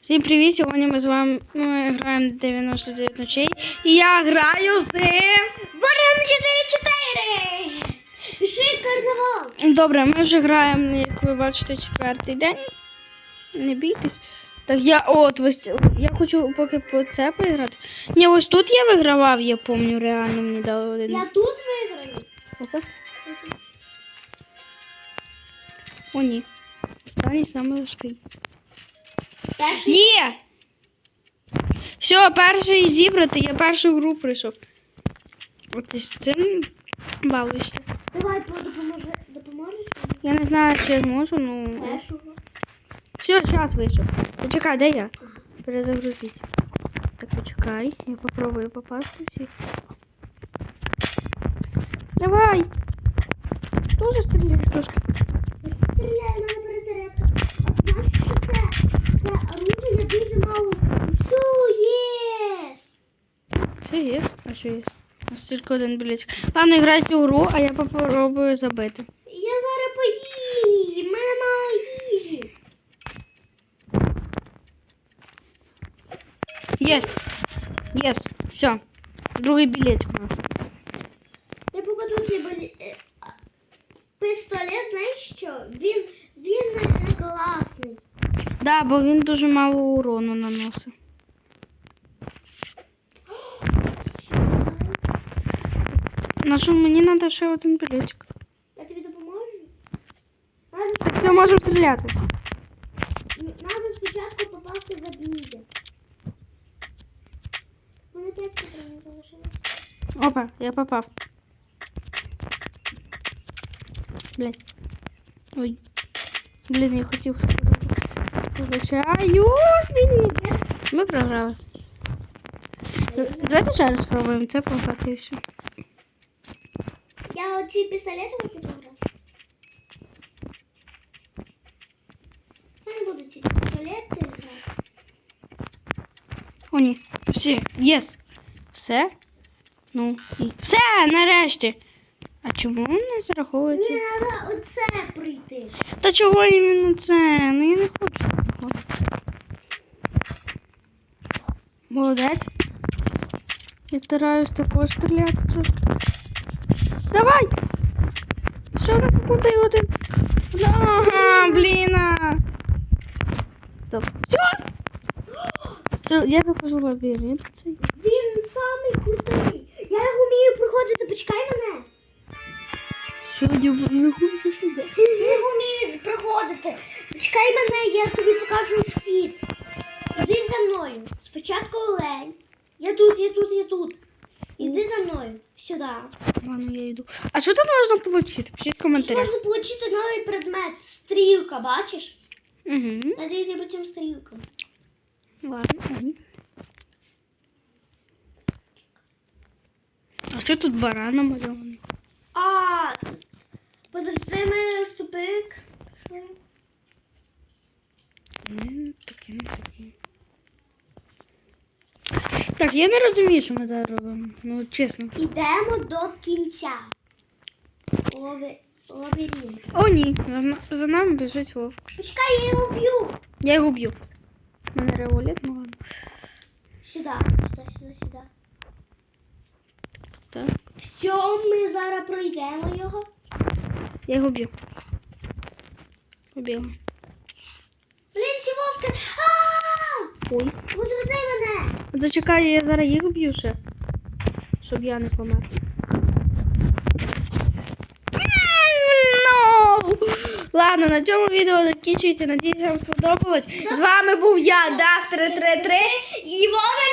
Всім привіт! Сьогодні ми з вами ми граємо 99 ночей. І я граю з. Вором 4-4! Пиши карнавал! Добре, ми вже граємо, як ви бачите, четвертий день. Не бійтесь. Так я. От, ось, я хочу поки по це поіграти. Ні, ось тут я вигравав, я пам'ятаю, реально мені дали один. Я тут виграю. О, ні. Останній саме важкий. Є! Все, перший зібрати, я першу гру прийшов. От ти з цим бавишся. Давай допоможе, допоможеш Я не знаю, чи я зможу, ну. першого. Все, час вийшов. Почекай, де я? Перезагрузить. Так, почекай. Я попробую попасти всіх. Давай! Тоже стріляй трошки. Стріляй, в мене перезарядка. А знаєш, що це? Це оружие дуже мало. Все, єс! Все є? Що є? Ось тільки один білетик. Ладно, грай цю гру, а я попробую забити. Я зараз поїм. Мене мало їжі. Єс! Єс! Все. Другий білетик у нас. Я покажу болі- е, пістолет, знаєш що? Він, він не класний. Да, бо він дуже мало урону наносить. На що мені треба ще один білетик. Я тобі допоможу? Надо, Все, можемо стріляти. надо спочатку попасти в ведмідя. У мене п'ять патронів залишилось. Опа, я попав. Блять. Ой. Блін, я хотів сказати. Вибачаю. Блін. Ми програли. Ну, Давайте ще раз спробуємо це пограти і все. Я оці пістолети хочу пограти. Я не буду ці пістолети грати. О, ні. Все, єс. Все. Ну, і все, нарешті. А чому не зараховується? Мені треба оце прийти. Та чого іменно це? Ну я не хочу такого. Молодець. Я стараюсь також стріляти трошки. Давай! Ще одна секунда і один. Ага, блін. Стоп. Все! Все, я захожу в лабіринт. Він самий крутий. Я його вмію проходити. Почекай мене. Що я заходжу сюди? Я його вмію проходити. Почекай мене, я тобі покажу схід. Іди за мною. Спочатку олень. Я тут, я тут, я тут. Іди за мною. Сюди. Ладно, я йду. А що тут можна отримати? Пишіть в коментарях. Можна отримати новий предмет. Стрілка, бачиш? Угу. Надійди потім стрілкам. Ладно. Ой. А що тут баран намальований? А, подожди мене в тупик. Що? Ні, таке не таке. Так, я не розумію, що ми зараз робимо. Ну, чесно. Ідемо до кінця. Лови... Лабіринт. О, ні, за, нами біжить вовк. Почекай, я його б'ю. Я його б'ю. У мене револет, ну ладно. Сюди, сюди, сюди, сюди. Так. Все, ми зараз пройдемо його. Я його б'ю. Побігла. Блін, ці вовки. А! Ой. Мене. Зачекай, я зараз їх б'ю ще. Щоб я не помер. No! Ладно, на цьому відео закінчується. Надіюсь, вам сподобалось. З вами був я, Дах 333. І вона